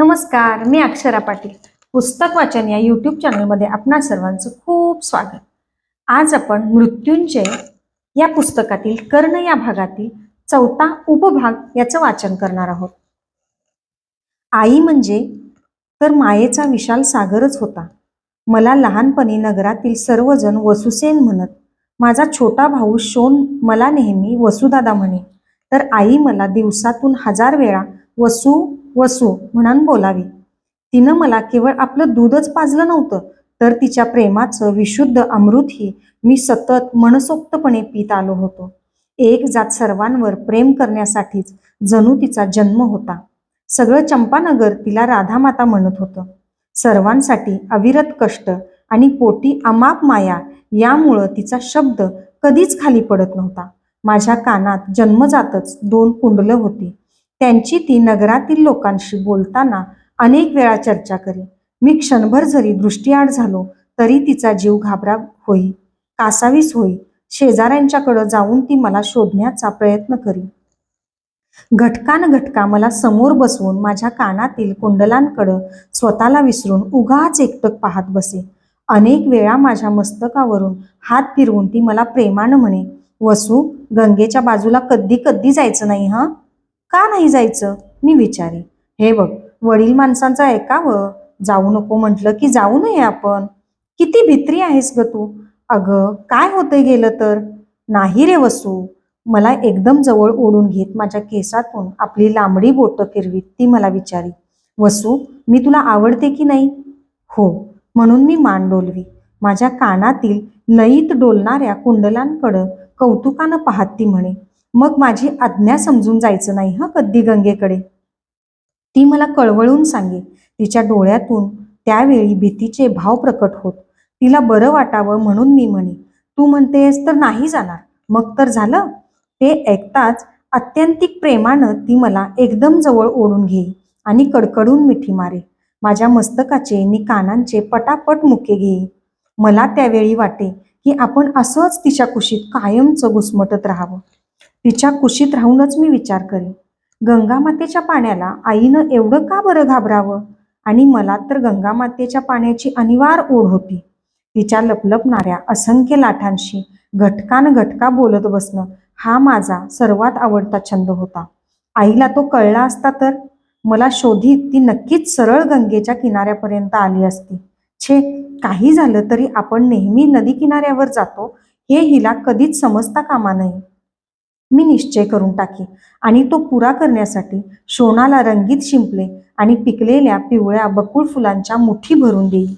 नमस्कार मी अक्षरा पाटील. पुस्तक वाचन या यूट्यूब चॅनलमध्ये आपणा सर्वांचं खूप स्वागत. आज आपण मृत्युंजय या पुस्तकातील कर्ण या भागातील चौथा उपभाग याचं वाचन करणार आहोत. आई म्हणजे तर मायेचा विशाल सागरच होता. मला लहानपणी नगरातील सर्वजण वसुसेन म्हणत माझा छोटा भाऊ शोन मला नेहमी वसुदादा म्हणे तर आई मला दिवसातून हजार वेळा वसू वसू म्हणून बोलावी. तिनं मला केवळ आपलं दूधच पाजलं नव्हतं तर तिच्या प्रेमाचं विशुद्ध अमृतही मी सतत मनसोक्तपणे पित आलो होतो. एक जात सर्वांवर प्रेम करण्यासाठीच जणू तिचा जन्म होता. सगळं चंपानगर तिला राधामाता म्हणत होतं. सर्वांसाठी अविरत कष्ट आणि पोटी अमाप माया यामुळं तिचा शब्द कधीच खाली पडत नव्हता. माझ्या कानात जन्मजातच दोन कुंडलं होती. त्यांची ती नगरातील लोकांशी बोलताना अनेक वेळा चर्चा करी. मी क्षणभर जरी दृष्टीआड झालो तरी तिचा जीव घाबरा होई कासावीस होई. शेजाऱ्यांच्याकडं जाऊन ती मला शोधण्याचा प्रयत्न करी. घटकान घटका मला समोर बसवून माझ्या कानातील कुंडलांकडं स्वतःला विसरून उगाच एकटक पाहत बसे. अनेक वेळा माझ्या मस्तकावरून हात फिरवून ती मला प्रेमानं म्हणे वसू गंगेच्या बाजूला कधी कधी जायचं नाही हं? का नाही जायचं? मी विचारे. हे बघ वडील माणसांचं ऐकावं जाऊ नको म्हटलं की जाऊ नये आपण. किती भित्री आहेस ग तू. अगं काय होतंय गेलं तर? नाही रे वसू. मला एकदम जवळ ओढून घेत माझ्या केसातून आपली लांबडी बोटं फिरवीत ती मला विचारी. वसू मी तुला आवडते की नाही? हो म्हणून मी मान डोलवी. माझ्या कानातील लयीत डोलणाऱ्या कुंडलांकडं कौतुकानं पाहत ती म्हणे मग माझी आज्ञा समजून जायचं नाही हं कद्दी गंगेकडे? ती मला कळवळून सांगे तिच्या डोळ्यातून त्यावेळी भीतीचे भाव प्रकट होत. तिला बरं वाटावं म्हणून मी म्हणे तू म्हणतेस तर नाही जाणार. मग तर झालं. ते ऐकताच अत्यंतिक प्रेमानं ती मला एकदम जवळ ओढून घेई आणि कडकडून मिठी मारे. माझ्या मस्तकाचे नि कानांचे पटापट मुके घेई. मला त्यावेळी वाटे की आपण असंच तिच्या कुशीत कायमचं घुसमटत राहावं. तिच्या कुशीत राहूनच मी विचार करेन. गंगामातेच्या पाण्याला आईनं एवढं का बरं घाबरावं? आणि मला तर गंगामातेच्या पाण्याची अनिवार्य ओढ होती. तिच्या लपलपणाऱ्या असंख्य लाटांशी घटकान घटका बोलत बसणं हा माझा सर्वात आवडता छंद होता. आईला तो कळला असता तर? मला शोधित ती नक्कीच सरळ गंगेच्या किनाऱ्यापर्यंत आली असती. छे काही झालं तरी आपण नेहमी नदी किनाऱ्यावर जातो हे हिला कधीच समजता कामा नये. मी निश्चय करून टाकी आणि तो पुरा करण्यासाठी शोणाला रंगीत शिंपले आणि पिकलेल्या पिवळ्या बकुळ फुलांच्या मुठी भरून देईल